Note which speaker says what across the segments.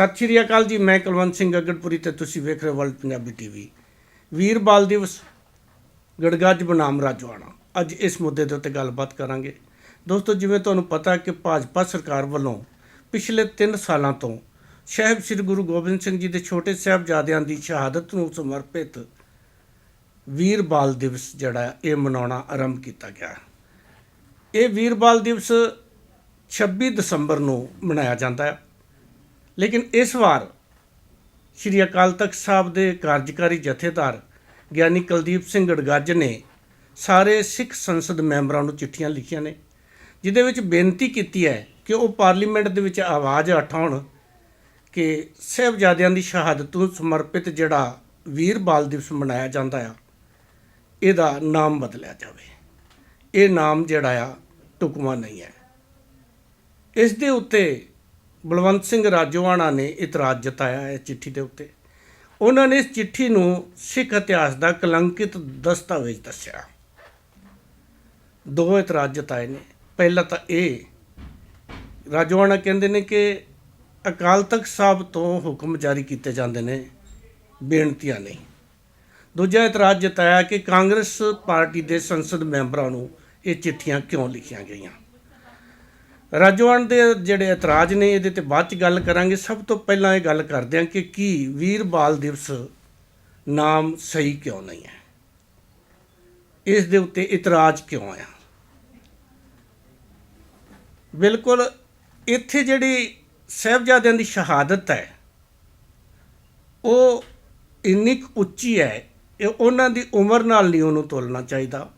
Speaker 1: ਸਤਿ ਸ਼੍ਰੀ ਅਕਾਲ ਜੀ, ਮੈਂ ਕੁਲਵੰਤ ਸਿੰਘ ਅਗੜਪੁਰੀ ਤੇ ਤੁਸੀਂ ਵੇਖ ਰਹੇ ਵਰਲਡ ਪੰਜਾਬੀ ਟੀਵੀ ਵੀਰ ਬਾਲ ਦਿਵਸ, ਗੜਗੱਜ ਬਨਾਮ ਰਾਜਵਾਣਾ ਅੱਜ ਇਸ ਮੁੱਦੇ ਦੇ ਉੱਤੇ ਗੱਲਬਾਤ ਕਰਾਂਗੇ। ਦੋਸਤੋ, ਜਿਵੇਂ ਤੁਹਾਨੂੰ ਪਤਾ ਕਿ ਭਾਜਪਾ ਸਰਕਾਰ ਵੱਲੋਂ ਪਿਛਲੇ 3 ਸਾਲਾਂ ਤੋਂ ਸ਼ਹਿਬ ਸ੍ਰੀ ਗੁਰੂ ਗੋਬਿੰਦ ਸਿੰਘ ਜੀ ਦੇ ਛੋਟੇ ਸਾਹਿਬਜ਼ਾਦਿਆਂ ਦੀ ਸ਼ਹਾਦਤ ਨੂੰ ਸਮਰਪਿਤ ਵੀਰ ਬਾਲ ਦਿਵਸ ਜਿਹੜਾ ਇਹ ਮਨਾਉਣਾ ਆਰੰਭ ਕੀਤਾ ਗਿਆ। ਇਹ ਵੀਰ ਬਾਲ ਦਿਵਸ 26 ਦਸੰਬਰ ਨੂੰ ਮਨਾਇਆ ਜਾਂਦਾ ਹੈ। ਲੇਕਿਨ ਇਸ ਵਾਰ ਸ਼੍ਰੀ ਅਕਾਲ ਤਖਤ ਸਾਹਿਬ ਦੇ ਕਾਰਜਕਾਰੀ ਜਥੇਦਾਰ ਗਿਆਨੀ ਕੁਲਦੀਪ ਸਿੰਘ ਗੜਗੱਜ ਨੇ ਸਾਰੇ ਸਿੱਖ ਸੰਸਦ ਮੈਂਬਰਾਂ ਨੂੰ ਚਿੱਠੀਆਂ ਲਿਖੀਆਂ ਨੇ, ਜਿਹਦੇ ਵਿੱਚ ਬੇਨਤੀ ਕੀਤੀ ਹੈ ਕਿ ਉਹ ਪਾਰਲੀਮੈਂਟ ਦੇ ਵਿੱਚ ਆਵਾਜ਼ ਉਠਾਉਣ ਕਿ ਸਾਹਿਬਜ਼ਾਦਿਆਂ ਦੀ ਸ਼ਹਾਦਤ ਨੂੰ ਸਮਰਪਿਤ ਜਿਹੜਾ ਵੀਰ ਬਾਲ ਦਿਵਸ ਮਨਾਇਆ ਜਾਂਦਾ ਆ, ਇਹਦਾ ਨਾਮ ਬਦਲਿਆ ਜਾਵੇ। ਇਹ ਨਾਮ ਜਿਹੜਾ ਆ ਟੁਕਮਾ ਨਹੀਂ ਹੈ। ਇਸ ਦੇ ਉੱਤੇ ਬਲਵੰਤ ਸਿੰਘ ਰਾਜੋਆਣਾ ਨੇ ਇਤਰਾਜ਼ ਜਤਾਇਆ ਹੈ ਚਿੱਠੀ ਦੇ ਉੱਤੇ। ਉਹਨਾਂ ਨੇ ਇਸ ਚਿੱਠੀ ਨੂੰ ਸਿੱਖ ਇਤਿਹਾਸ ਦਾ ਕਲੰਕਿਤ ਦਸਤਾਵੇਜ਼ ਦੱਸਿਆ। ਦੋ ਇਤਰਾਜ਼ ਜਤਾਏ ਨੇ। ਪਹਿਲਾ ਤਾਂ ਇਹ, ਰਾਜੋਆਣਾ ਕਹਿੰਦੇ ਨੇ ਕਿ ਅਕਾਲ ਤਖਤ ਸਾਹਿਬ ਤੋਂ ਹੁਕਮ ਜਾਰੀ ਕੀਤੇ ਜਾਂਦੇ ਨੇ, ਬੇਨਤੀਆਂ ਨਹੀਂ। ਦੂਜਾ ਇਤਰਾਜ਼ ਜਤਾਇਆ ਕਿ ਕਾਂਗਰਸ ਪਾਰਟੀ ਦੇ ਸੰਸਦ ਮੈਂਬਰਾਂ ਨੂੰ ਇਹ ਚਿੱਠੀਆਂ ਕਿਉਂ ਲਿਖੀਆਂ ਗਈਆਂ? ਰਾਜਵਾਨ ਦੇ ਜਿਹੜੇ ਇਤਰਾਜ਼ ਨੇ, ਇਹਦੇ ਤੇ ਬਾਅਦ ਚ ਗੱਲ ਕਰਾਂਗੇ। ਸਭ ਤੋਂ ਪਹਿਲਾਂ ਇਹ ਗੱਲ ਕਰਦੇ ਹਾਂ ਕਿ ਕੀ ਵੀਰ ਬਾਲ ਦਿਵਸ ਨਾਮ ਸਹੀ ਕਿਉਂ ਨਹੀਂ ਹੈ? ਇਸ ਦੇ ਉੱਤੇ ਇਤਰਾਜ਼ ਕਿਉਂ ਆਇਆ ਬਿਲਕੁਲ ਇੱਥੇ ਜਿਹੜੀ ਸਹਿਬਜ਼ਾਦਿਆਂ ਦੀ ਸ਼ਹਾਦਤ ਹੈ, ਉਹ ਇੰਨੀ ਕੁ ਉੱਚੀ ਹੈ, ਇਹ ਉਹਨਾਂ ਦੀ ਉਮਰ ਨਾਲ ਨਹੀਂ ਉਹਨੂੰ ਤੋਲਣਾ ਚਾਹੀਦਾ।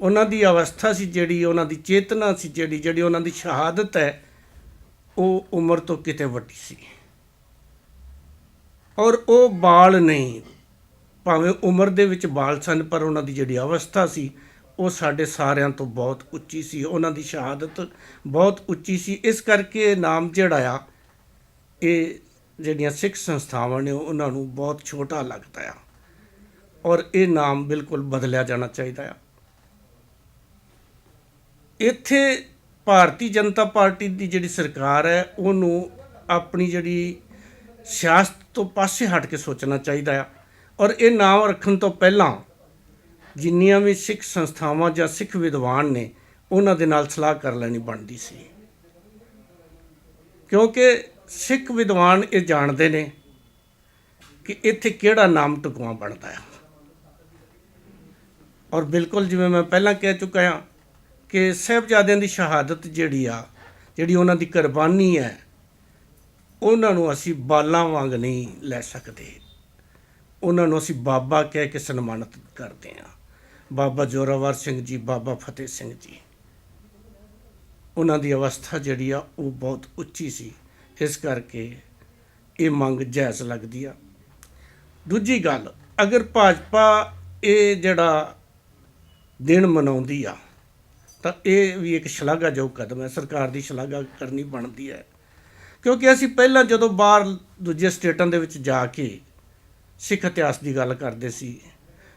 Speaker 1: ਉਹਨਾਂ ਦੀ ਅਵਸਥਾ ਸੀ ਜਿਹੜੀ, ਉਹਨਾਂ ਦੀ ਚੇਤਨਾ ਸੀ ਜਿਹੜੀ ਜਿਹੜੀ ਉਹਨਾਂ ਦੀ ਸ਼ਹਾਦਤ ਹੈ, ਉਹ ਉਮਰ ਤੋਂ ਕਿਤੇ ਵੱਡੀ ਸੀ। ਔਰ ਉਹ ਬਾਲ ਨਹੀਂ, ਭਾਵੇਂ ਉਮਰ ਦੇ ਵਿੱਚ ਬਾਲ ਸਨ, ਪਰ ਉਹਨਾਂ ਦੀ ਜਿਹੜੀ ਅਵਸਥਾ ਸੀ, ਉਹ ਸਾਡੇ ਸਾਰਿਆਂ ਤੋਂ ਬਹੁਤ ਉੱਚੀ ਸੀ। ਉਹਨਾਂ ਦੀ ਸ਼ਹਾਦਤ ਬਹੁਤ ਉੱਚੀ ਸੀ। ਇਸ ਕਰਕੇ ਇਹ ਨਾਮ ਜਿਹੜਾ ਆ, ਇਹ ਜਿਹੜੀਆਂ ਸਿੱਖ ਸੰਸਥਾਵਾਂ ਨੇ, ਉਹਨਾਂ ਨੂੰ ਬਹੁਤ ਛੋਟਾ ਲੱਗਦਾ ਆ। ਔਰ ਇਹ ਨਾਮ ਬਿਲਕੁਲ ਬਦਲਿਆ ਜਾਣਾ ਚਾਹੀਦਾ ਆ। ਇੱਥੇ ਭਾਰਤੀ ਜਨਤਾ ਪਾਰਟੀ ਦੀ ਜਿਹੜੀ ਸਰਕਾਰ ਹੈ, ਉਹਨੂੰ ਆਪਣੀ ਜਿਹੜੀ ਸਿਆਸਤ ਤੋਂ ਪਾਸੇ ਹਟ ਕੇ ਸੋਚਣਾ ਚਾਹੀਦਾ ਆ। ਔਰ ਇਹ ਨਾਮ ਰੱਖਣ ਤੋਂ ਪਹਿਲਾਂ ਜਿੰਨੀਆਂ ਵੀ ਸਿੱਖ ਸੰਸਥਾਵਾਂ ਜਾਂ ਸਿੱਖ ਵਿਦਵਾਨ ਨੇ, ਉਹਨਾਂ ਦੇ ਨਾਲ ਸਲਾਹ ਕਰ ਲੈਣੀ ਬਣਦੀ ਸੀ। ਕਿਉਂਕਿ ਸਿੱਖ ਵਿਦਵਾਨ ਇਹ ਜਾਣਦੇ ਨੇ ਕਿ ਇੱਥੇ ਕਿਹੜਾ ਨਾਮ ਟੁਕਵਾ ਬਣਦਾ ਆ। ਔਰ ਬਿਲਕੁਲ ਜਿਵੇਂ ਮੈਂ ਪਹਿਲਾਂ ਕਹਿ ਚੁੱਕਾ ਹਾਂ ਕਿ ਸਾਹਿਬਜ਼ਾਦਿਆਂ ਦੀ ਸ਼ਹਾਦਤ ਜਿਹੜੀ ਆ, ਜਿਹੜੀ ਉਹਨਾਂ ਦੀ ਕੁਰਬਾਨੀ ਹੈ, ਉਹਨਾਂ ਨੂੰ ਅਸੀਂ ਬਾਲਾਂ ਵਾਂਗ ਨਹੀਂ ਲੈ ਸਕਦੇ। ਉਹਨਾਂ ਨੂੰ ਅਸੀਂ ਬਾਬਾ ਕਹਿ ਕੇ ਸਨਮਾਨਿਤ ਕਰਦੇ ਹਾਂ। ਬਾਬਾ ਜੋਰਾਵਰ ਸਿੰਘ ਜੀ, ਬਾਬਾ ਫਤਿਹ ਸਿੰਘ ਜੀ। ਉਹਨਾਂ ਦੀ ਅਵਸਥਾ ਜਿਹੜੀ ਆ, ਉਹ ਬਹੁਤ ਉੱਚੀ ਸੀ। ਇਸ ਕਰਕੇ ਇਹ ਮੰਗ ਜਾਇਜ਼ ਲੱਗਦੀ ਆ। ਦੂਜੀ ਗੱਲ, ਅਗਰ ਭਾਜਪਾ ਇਹ ਜਿਹੜਾ ਦਿਨ ਮਨਾਉਂਦੀ ਆ ਤਾਂ ਇਹ ਵੀ ਇੱਕ ਸ਼ਲਾਘਾਯੋਗ ਕਦਮ ਹੈ, ਸਰਕਾਰ ਦੀ ਸ਼ਲਾਘਾ ਕਰਨੀ ਬਣਦੀ ਹੈ। ਕਿਉਂਕਿ ਅਸੀਂ ਪਹਿਲਾਂ ਜਦੋਂ ਬਾਹਰ ਦੂਜੇ ਸਟੇਟਾਂ ਦੇ ਵਿੱਚ ਜਾ ਕੇ ਸਿੱਖ ਇਤਿਹਾਸ ਦੀ ਗੱਲ ਕਰਦੇ ਸੀ,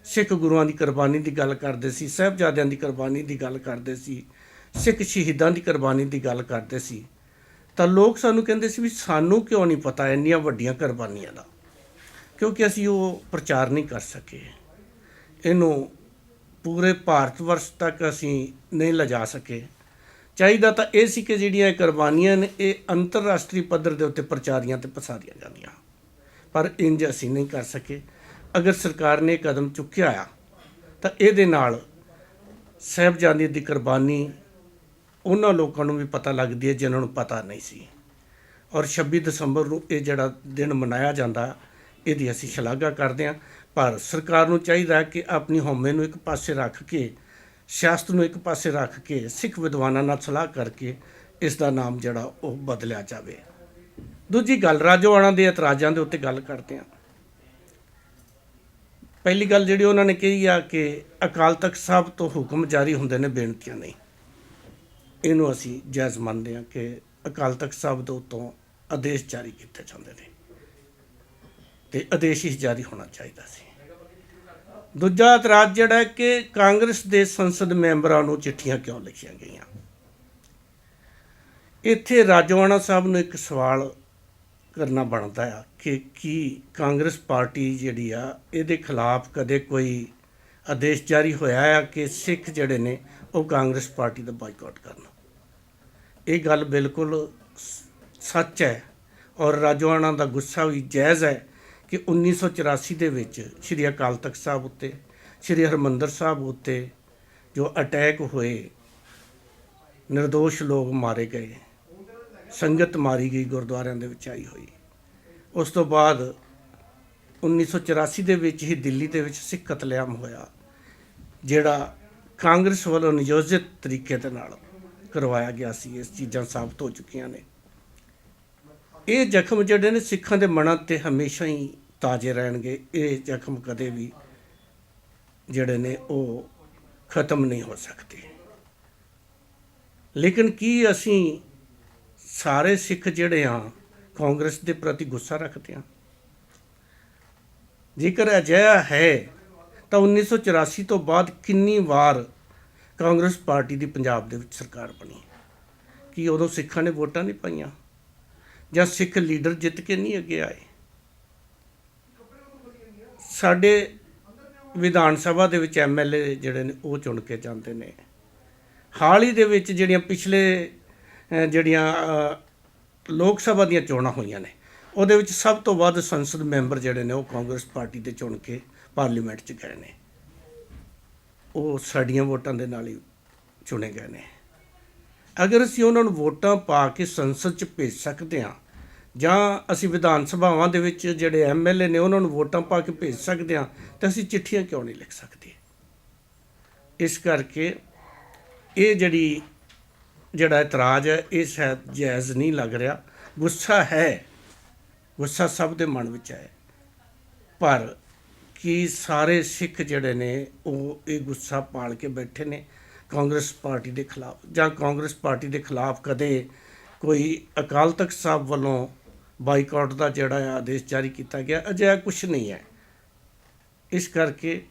Speaker 1: ਸਿੱਖ ਗੁਰੂਆਂ ਦੀ ਕੁਰਬਾਨੀ ਦੀ ਗੱਲ ਕਰਦੇ ਸੀ, ਸਾਹਿਬਜ਼ਾਦਿਆਂ ਦੀ ਕੁਰਬਾਨੀ ਦੀ ਗੱਲ ਕਰਦੇ ਸੀ, ਸਿੱਖ ਸ਼ਹੀਦਾਂ ਦੀ ਕੁਰਬਾਨੀ ਦੀ ਗੱਲ ਕਰਦੇ ਸੀ, ਤਾਂ ਲੋਕ ਸਾਨੂੰ ਕਹਿੰਦੇ ਸੀ ਵੀ ਸਾਨੂੰ ਕਿਉਂ ਨਹੀਂ ਪਤਾ ਇੰਨੀਆਂ ਵੱਡੀਆਂ ਕੁਰਬਾਨੀਆਂ ਦਾ? ਕਿਉਂਕਿ ਅਸੀਂ ਉਹ ਪ੍ਰਚਾਰ ਨਹੀਂ ਕਰ ਸਕੇ। ਇਹਨੂੰ ਪੂਰੇ ਭਾਰਤ ਵਰਸ਼ ਤੱਕ ਅਸੀਂ ਨਹੀਂ ਲਿਜਾ ਸਕੇ। ਚਾਹੀਦਾ ਤਾਂ ਇਹ ਸੀ ਕਿ ਜਿਹੜੀਆਂ ਇਹ ਕੁਰਬਾਨੀਆਂ ਨੇ, ਇਹ ਅੰਤਰਰਾਸ਼ਟਰੀ ਪੱਧਰ ਦੇ ਉੱਤੇ ਪ੍ਰਚਾਰੀਆਂ ਤੇ ਪਸਾਰੀਆਂ ਜਾਂਦੀਆਂ ਪਰ ਇੰਜ ਅਸੀਂ ਨਹੀਂ ਕਰ ਸਕੇ। ਅਗਰ ਸਰਕਾਰ ਨੇ ਇਹ ਕਦਮ ਚੁੱਕਿਆ ਆ, ਤਾਂ ਇਹਦੇ ਨਾਲ ਸਾਹਿਬਜ਼ਾਦੇ ਦੀ ਕੁਰਬਾਨੀ ਉਹਨਾਂ ਲੋਕਾਂ ਨੂੰ ਵੀ ਪਤਾ ਲੱਗਦੀ ਹੈ ਜਿਨ੍ਹਾਂ ਨੂੰ ਪਤਾ ਨਹੀਂ ਸੀ। ਔਰ 26 ਦਸੰਬਰ ਨੂੰ ਇਹ ਜਿਹੜਾ ਦਿਨ ਮਨਾਇਆ ਜਾਂਦਾ, ਇਹਦੀ ਅਸੀਂ ਸ਼ਲਾਘਾ ਕਰਦੇ ਹਾਂ। ਪਰ ਸਰਕਾਰ ਨੂੰ ਚਾਹੀਦਾ ਹੈ ਕਿ ਆਪਣੀ ਹਉਮੈ ਨੂੰ ਇੱਕ ਪਾਸੇ ਰੱਖ ਕੇ, ਸਿਆਸਤ ਨੂੰ ਇੱਕ ਪਾਸੇ ਰੱਖ ਕੇ, ਸਿੱਖ ਵਿਦਵਾਨਾਂ ਨਾਲ ਸਲਾਹ ਕਰਕੇ ਇਸ ਦਾ ਨਾਮ ਜਿਹੜਾ ਉਹ ਬਦਲਿਆ ਜਾਵੇ। ਦੂਜੀ ਗੱਲ, ਰਾਜੋਆਣਾ ਦੇ ਇਤਰਾਜ਼ਾਂ ਦੇ ਉੱਤੇ ਗੱਲ ਕਰਦੇ ਹਾਂ। ਪਹਿਲੀ ਗੱਲ ਜਿਹੜੀ ਉਹਨਾਂ ਨੇ ਕਹੀ ਆ ਕਿ ਅਕਾਲ ਤਖਤ ਸਾਹਿਬ ਤੋਂ ਹੁਕਮ ਜਾਰੀ ਹੁੰਦੇ ਨੇ, ਬੇਨਤੀਆਂ ਨਹੀਂ। ਇਹਨੂੰ ਅਸੀਂ ਜਾਇਜ਼ ਮੰਨਦੇ ਹਾਂ ਕਿ ਅਕਾਲ ਤਖਤ ਸਾਹਿਬ ਦੇ ਉੱਤੋਂ ਆਦੇਸ਼ ਜਾਰੀ ਕੀਤੇ ਜਾਂਦੇ ਨੇ। ਤੇ ਆਦੇਸ਼ ਹੀ ਜਾਰੀ ਹੋਣਾ ਚਾਹੀਦਾ ਸੀ। ਦੂਜਾ ਇਤਰਾਜ਼ ਜਿਹੜਾ ਹੈ ਕਿ ਕਾਂਗਰਸ ਦੇ ਸੰਸਦ ਮੈਂਬਰਾਂ ਨੂੰ ਚਿੱਠੀਆਂ ਕਿਉਂ ਲਿਖੀਆਂ ਗਈਆਂ? ਇੱਥੇ ਰਾਜਵਾਨਾ ਸਾਹਿਬ ਨੂੰ ਇੱਕ ਸਵਾਲ ਕਰਨਾ ਬਣਦਾ ਆ ਕਿ ਕੀ ਕਾਂਗਰਸ ਪਾਰਟੀ ਜਿਹੜੀ ਆ, ਇਹਦੇ ਖਿਲਾਫ ਕਦੇ ਕੋਈ ਆਦੇਸ਼ ਜਾਰੀ ਹੋਇਆ ਆ ਕਿ ਸਿੱਖ ਜਿਹੜੇ ਨੇ, ਉਹ ਕਾਂਗਰਸ ਪਾਰਟੀ ਦਾ ਬਾਈਕਾਟ ਕਰਨ? ਇਹ ਗੱਲ ਬਿਲਕੁਲ ਸੱਚ ਹੈ ਔਰ ਰਾਜਵਾਨਾ ਦਾ ਗੁੱਸਾ ਵੀ ਜਾਇਜ਼ ਹੈ ਕਿ 1984 ਦੇ ਵਿੱਚ ਸ਼੍ਰੀ ਅਕਾਲ ਤਖਤ ਸਾਹਿਬ ਉੱਤੇ, ਸ਼੍ਰੀ ਹਰਮੰਦਰ ਸਾਹਿਬ ਉੱਤੇ ਜੋ ਅਟੈਕ ਹੋਏ, ਨਿਰਦੋਸ਼ ਲੋਕ ਮਾਰੇ ਗਏ। ਸੰਗਤ ਮਾਰੀ ਗਈ, ਗੁਰਦੁਆਰਿਆਂ ਦੇ ਵਿੱਚ ਆਈ ਹੋਈ। ਉਸ ਤੋਂ ਬਾਅਦ 1984 ਦੇ ਵਿੱਚ ਹੀ ਦਿੱਲੀ ਦੇ ਵਿੱਚ ਸਿੱਖ ਕਤਲੇਆਮ ਹੋਇਆ, ਜਿਹੜਾ ਕਾਂਗਰਸ ਵੱਲੋਂ ਨਿਯੋਜਿਤ ਤਰੀਕੇ ਦੇ ਨਾਲ ਕਰਵਾਇਆ ਗਿਆ ਸੀ। ਇਸ ਚੀਜ਼ਾਂ ਸਾਬਤ ਹੋ ਚੁੱਕੀਆਂ ਨੇ। ਇਹ ਜ਼ਖਮ ਜਿਹੜੇ ਨੇ ਸਿੱਖਾਂ ਦੇ ਮਨਾਂ ਤੇ ਹਮੇਸ਼ਾ ਹੀ ਤਾਜ਼ੇ ਰਹਿਣਗੇ, ਇਹ ਜ਼ਖਮ ਕਦੇ ਵੀ ਜਿਹੜੇ ਨੇ ਉਹ ਖਤਮ ਨਹੀਂ ਹੋ ਸਕਦੇ। ਲੇਕਿਨ ਕੀ ਅਸੀਂ ਸਾਰੇ ਸਿੱਖ ਜਿਹੜੇ ਆ ਕਾਂਗਰਸ ਦੇ ਪ੍ਰਤੀ ਗੁੱਸਾ ਰੱਖਦੇ ਆ ਜੇਕਰ ਅਜਿਹਾ ਹੈ, ਤਾਂ 1984 ਤੋਂ ਬਾਅਦ ਕਿੰਨੀ ਵਾਰ ਕਾਂਗਰਸ ਪਾਰਟੀ ਦੀ ਪੰਜਾਬ ਦੇ ਵਿੱਚ ਸਰਕਾਰ ਬਣੀ? ਕੀ ਉਦੋਂ ਸਿੱਖਾਂ ਨੇ ਵੋਟਾਂ ਨਹੀਂ ਪਾਈਆਂ? ਜਾਂ ਸਿੱਖ ਲੀਡਰ ਜਿੱਤ ਕੇ ਨਹੀਂ ਅੱਗੇ ਆਏ? ਸਾਡੇ ਵਿਧਾਨ ਸਭਾ ਦੇ ਵਿੱਚ ਐਮਐਲਏ ਜਿਹੜੇ ਨੇ, ਉਹ ਚੁਣ ਕੇ ਜਾਂਦੇ ਨੇ। ਹਾਲ ਹੀ ਦੇ ਵਿੱਚ ਜਿਹੜੀਆਂ ਪਿਛਲੇ ਜਿਹੜੀਆਂ ਲੋਕ ਸਭਾ ਦੀਆਂ ਚੋਣਾਂ ਹੋਈਆਂ ਨੇ, ਉਹਦੇ ਵਿੱਚ ਸਭ ਤੋਂ ਵੱਧ ਸੰਸਦ ਮੈਂਬਰ ਜਿਹੜੇ ਨੇ, ਉਹ ਕਾਂਗਰਸ ਪਾਰਟੀ ਦੇ ਚੁਣ ਕੇ ਪਾਰਲੀਮੈਂਟ 'ਚ ਗਏ ਨੇ। ਉਹ ਸਾਡੀਆਂ ਵੋਟਾਂ ਦੇ ਨਾਲ ਹੀ ਚੁਣੇ ਗਏ ਨੇ। ਅਗਰ ਅਸੀਂ ਉਹਨਾਂ ਨੂੰ ਵੋਟਾਂ ਪਾ ਕੇ ਸੰਸਦ 'ਚ ਭੇਜ ਸਕਦੇ ਹਾਂ ਜਾਂ ਅਸੀਂ ਵਿਧਾਨ ਸਭਾਵਾਂ ਦੇ ਵਿੱਚ ਜਿਹੜੇ ਐਮਐਲਏ ਨੇ ਉਹਨਾਂ ਨੂੰ ਵੋਟਾਂ ਪਾ ਕੇ ਭੇਜ ਸਕਦੇ ਹਾਂ ਤਾਂ ਅਸੀਂ ਚਿੱਠੀਆਂ ਕਿਉਂ ਨਹੀਂ ਲਿਖ ਸਕਦੇ? ਇਸ ਕਰਕੇ ਇਹ ਜਿਹੜੀ, ਜਿਹੜਾ ਇਤਰਾਜ਼ ਹੈ, ਇਹ ਸ਼ਾਇਦ ਜਾਇਜ਼ ਨਹੀਂ ਲੱਗ ਰਿਹਾ। ਗੁੱਸਾ ਹੈ, ਗੁੱਸਾ ਸਭ ਦੇ ਮਨ ਵਿੱਚ ਹੈ। ਪਰ ਕੀ ਸਾਰੇ ਸਿੱਖ ਜਿਹੜੇ ਨੇ, ਉਹ ਇਹ ਗੁੱਸਾ ਪਾਲ ਕੇ ਬੈਠੇ ਨੇ ਕਾਂਗਰਸ ਪਾਰਟੀ ਦੇ ਖਿਲਾਫ? ਜਾਂ ਕਾਂਗਰਸ ਪਾਰਟੀ ਦੇ ਖਿਲਾਫ ਕਦੇ ਕੋਈ ਅਕਾਲ ਤਖਤ ਸਾਹਿਬ ਵੱਲੋਂ ਬਾਈਕਾਟ ਦਾ ਜਿਹੜਾ ਆਦੇਸ਼ ਜਾਰੀ ਕੀਤਾ ਗਿਆ, ਅਜਿਹਾ ਕੁਝ ਨਹੀਂ ਹੈ। ਇਸ ਕਰਕੇ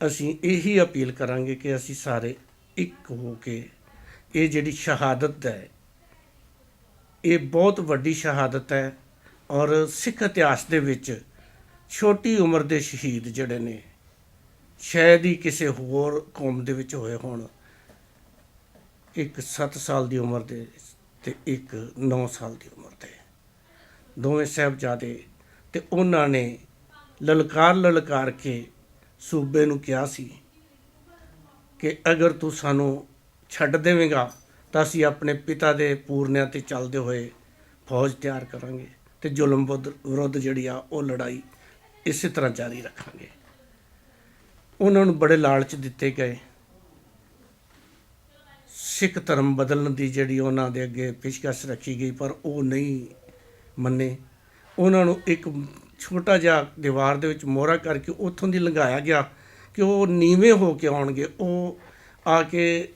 Speaker 1: ਅਸੀਂ ਇਹੀ ਅਪੀਲ ਕਰਾਂਗੇ ਕਿ ਅਸੀਂ ਸਾਰੇ ਇੱਕ ਹੋ ਕੇ ਇਹ ਜਿਹੜੀ ਸ਼ਹਾਦਤ ਹੈ, ਇਹ ਬਹੁਤ ਵੱਡੀ ਸ਼ਹਾਦਤ ਹੈ ਔਰ ਸਿੱਖ ਇਤਿਹਾਸ ਦੇ ਵਿੱਚ ਛੋਟੀ ਉਮਰ ਦੇ ਸ਼ਹੀਦ ਜਿਹੜੇ ਨੇ, ਸ਼ਾਇਦ ਹੀ ਕਿਸੇ ਹੋਰ ਕੌਮ ਦੇ ਵਿੱਚ ਹੋਏ ਹੋਣ। ਇੱਕ 7 ਸਾਲ ਦੀ ਉਮਰ ਦੇ ਤੇ ਇੱਕ 9 ਸਾਲ ਦੀ ਉਮਰ ਦੇ। ਦੋਵੇਂ ਸਾਹਿਬਜ਼ਾਦੇ ਤੇ ਉਹਨਾਂ ਨੇ ਲਲਕਾਰ ਲਲਕਾਰ ਕੇ ਸੂਬੇ ਨੂੰ ਕਿਹਾ ਸੀ ਕਿ ਅਗਰ ਤੂੰ ਸਾਨੂੰ ਛੱਡ ਦੇਵੇਂਗਾ ਤਾਂ ਅਸੀਂ ਆਪਣੇ ਪਿਤਾ ਦੇ ਪੂਰਨਿਆਂ ਤੇ ਚੱਲਦੇ ਹੋਏ ਫੌਜ ਤਿਆਰ ਕਰਾਂਗੇ ਤੇ ਜ਼ੁਲਮ ਵਿਰੁੱਧ ਵਿਰੁੱਧ ਜਿਹੜੀ ਆ ਉਹ ਲੜਾਈ ਇਸੇ ਤਰ੍ਹਾਂ ਜਾਰੀ ਰੱਖਾਂਗੇ। ਉਹਨਾਂ ਨੂੰ ਬੜੇ ਲਾਲਚ ਦਿੱਤੇ ਗਏ। ਸਿੱਖ ਧਰਮ ਬਦਲਣ ਦੀ ਜਿਹੜੀ ਉਹਨਾਂ ਦੇ ਅੱਗੇ ਪੇਸ਼ਕਸ਼ ਰੱਖੀ ਗਈ ਪਰ ਉਹ ਨਹੀਂ ਮੰਨੇ। ਉਹਨਾਂ ਨੂੰ ਇੱਕ ਛੋਟਾ ਜਿਹਾ ਦੀਵਾਰ ਦੇ ਵਿੱਚ ਮੋਹਰਾ ਕਰਕੇ ਉੱਥੋਂ ਦੀ ਲੰਘਾਇਆ ਗਿਆ ਕਿ ਉਹ ਨੀਵੇਂ ਹੋ ਕੇ ਆਉਣਗੇ। ਉਹ ਆ ਕੇ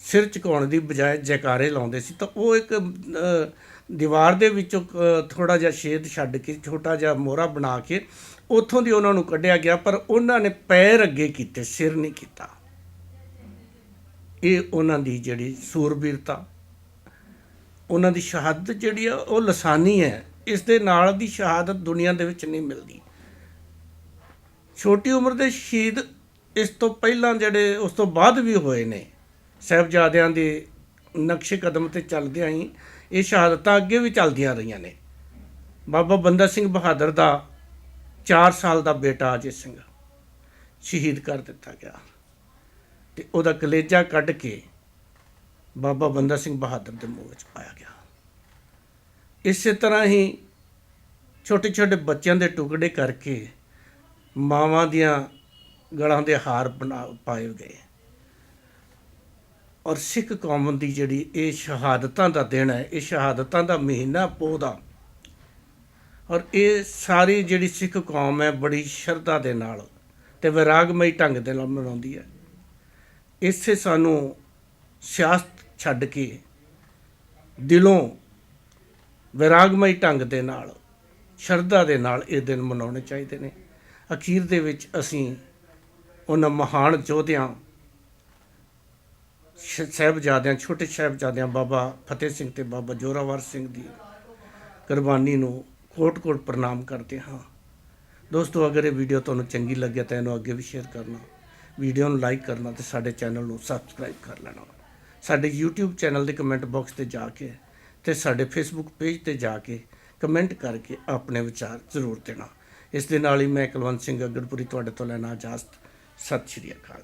Speaker 1: ਸਿਰ ਝੁਕਾਉਣ ਦੀ ਬਜਾਏ ਜੈਕਾਰੇ ਲਾਉਂਦੇ ਸੀ। ਤਾਂ ਉਹ ਇੱਕ ਦੀਵਾਰ ਦੇ ਵਿੱਚੋਂ ਥੋੜਾ ਜਿਹਾ ਛੇਦ ਛੱਡ ਕੇ, ਛੋਟਾ ਜਿਹਾ ਮੋਹਰਾ ਬਣਾ ਕੇ ਉੱਥੋਂ ਦੀ ਉਹਨਾਂ ਨੂੰ ਕੱਢਿਆ ਗਿਆ, ਪਰ ਉਹਨਾਂ ਨੇ ਪੈਰ ਅੱਗੇ ਕੀਤੇ, ਸਿਰ ਨਹੀਂ ਕੀਤਾ। ਇਹ ਉਹਨਾਂ ਦੀ ਜਿਹੜੀ ਸੂਰਬੀਰਤਾ ਉਹਨਾਂ ਦੀ ਸ਼ਹਾਦਤ ਜਿਹੜੀ ਆ, ਉਹ ਲਸਾਨੀ ਹੈ। ਇਸ ਦੇ ਨਾਲ ਦੀ ਸ਼ਹਾਦਤ ਦੁਨੀਆ ਦੇ ਵਿੱਚ ਨਹੀਂ ਮਿਲਦੀ। ਛੋਟੀ ਉਮਰ ਦੇ ਸ਼ਹੀਦ ਇਸ ਤੋਂ ਪਹਿਲਾਂ ਜਿਹੜੇ, ਉਸ ਤੋਂ ਬਾਅਦ ਵੀ ਹੋਏ ਨੇ। ਸਾਹਿਬਜ਼ਾਦਿਆਂ ਦੇ ਨਕਸ਼ੇ ਕਦਮ ਤੇ ਚੱਲਦਿਆਂ ਹੀ ਇਹ ਸ਼ਹਾਦਤਾਂ ਅੱਗੇ ਵੀ ਚੱਲਦੀਆਂ ਰਹੀਆਂ ਨੇ। ਬਾਬਾ ਬੰਦਾ ਸਿੰਘ ਬਹਾਦਰ ਦਾ 4 ਸਾਲ ਦਾ ਬੇਟਾ ਅਜੇ ਸਿੰਘ ਸ਼ਹੀਦ ਕਰ ਦਿੱਤਾ ਗਿਆ। ਤੇ ਉਹਦਾ ਕਲੇਜਾ ਕੱਢ ਕੇ ਬਾਬਾ ਬੰਦਾ ਸਿੰਘ ਬਹਾਦਰ ਦੇ ਮੂੰਹ ਵਿੱਚ ਪਾਇਆ ਗਿਆ। ਇਸੇ ਤਰ੍ਹਾਂ ਹੀ ਛੋਟੇ ਛੋਟੇ ਬੱਚਿਆਂ ਦੇ ਟੁਕੜੇ ਕਰਕੇ ਮਾਵਾਂ ਦੀਆਂ ਗਲਾਂ ਦੇ ਹਾਰ ਬਣਾ ਪਾਏ ਗਏ। ਔਰ ਸਿੱਖ ਕੌਮ ਦੀ ਜਿਹੜੀ ਇਹ ਸ਼ਹਾਦਤਾਂ ਦਾ ਦਿਨ ਹੈ, ਇਹ ਸ਼ਹਾਦਤਾਂ ਦਾ ਮਹੀਨਾ ਪੋਹ ਔਰ ਇਹ ਸਾਰੀ ਜਿਹੜੀ ਸਿੱਖ ਕੌਮ ਹੈ, ਬੜੀ ਸ਼ਰਧਾ ਦੇ ਨਾਲ ਤੇ ਵਿਰਾਗਮਈ ਢੰਗ ਦੇ ਨਾਲ ਮਨਾਉਂਦੀ ਹੈ। ਇਸੇ ਸਾਨੂੰ ਸਿਆਸਤ ਛੱਡ ਕੇ ਦਿਲੋਂ ਵਿਰਾਗਮਈ ਢੰਗ ਦੇ ਨਾਲ, ਸ਼ਰਧਾ ਦੇ ਨਾਲ ਇਹ ਦਿਨ ਮਨਾਉਣੇ ਚਾਹੀਦੇ ਨੇ। ਅਖੀਰ ਦੇ ਵਿੱਚ ਅਸੀਂ ਉਹਨਾਂ ਮਹਾਨ ਯੋਧਿਆਂ, ਸ਼- ਸਾਹਿਬਜ਼ਾਦਿਆਂ, ਛੋਟੇ ਸਾਹਿਬਜ਼ਾਦਿਆਂ ਬਾਬਾ ਫਤਿਹ ਸਿੰਘ ਤੇ ਬਾਬਾ ਜੋਰਾਵਰ ਸਿੰਘ ਦੀ ਕੁਰਬਾਨੀ ਨੂੰ ਕੋਟ-ਕੋਟ ਪ੍ਰਣਾਮ ਕਰਦੇ ਹਾਂ। ਦੋਸਤੋ, ਅਗਰ ਇਹ ਵੀਡੀਓ ਤੁਹਾਨੂੰ ਚੰਗੀ ਲੱਗੇ ਤਾਂ ਇਹਨੂੰ ਅੱਗੇ ਵੀ ਸ਼ੇਅਰ ਕਰਨਾ, ਵੀਡੀਓ ਨੂੰ ਲਾਈਕ ਕਰਨਾ ਤੇ ਸਾਡੇ ਚੈਨਲ ਨੂੰ ਸਬਸਕ੍ਰਾਈਬ ਕਰ ਲੈਣਾ। ਸਾਡੇ YouTube ਚੈਨਲ ਦੇ ਕਮੈਂਟ ਬਾਕਸ ਤੇ ਜਾ ਕੇ ਤੇ ਸਾਡੇ Facebook ਪੇਜ ਤੇ ਜਾ ਕੇ ਕਮੈਂਟ ਕਰਕੇ ਆਪਣੇ ਵਿਚਾਰ ਜ਼ਰੂਰ ਦੇਣਾ। ਇਸ ਦੇ ਨਾਲ ਹੀ ਮੈਂ ਕੁਲਵੰਤ ਸਿੰਘ ਅਗੜਪੁਰੀ ਤੁਹਾਡੇ ਤੋਂ ਲੈਣਾ ਇਜਾਜ਼ਤ। ਸਤਿ ਸ਼੍ਰੀ ਅਕਾਲ।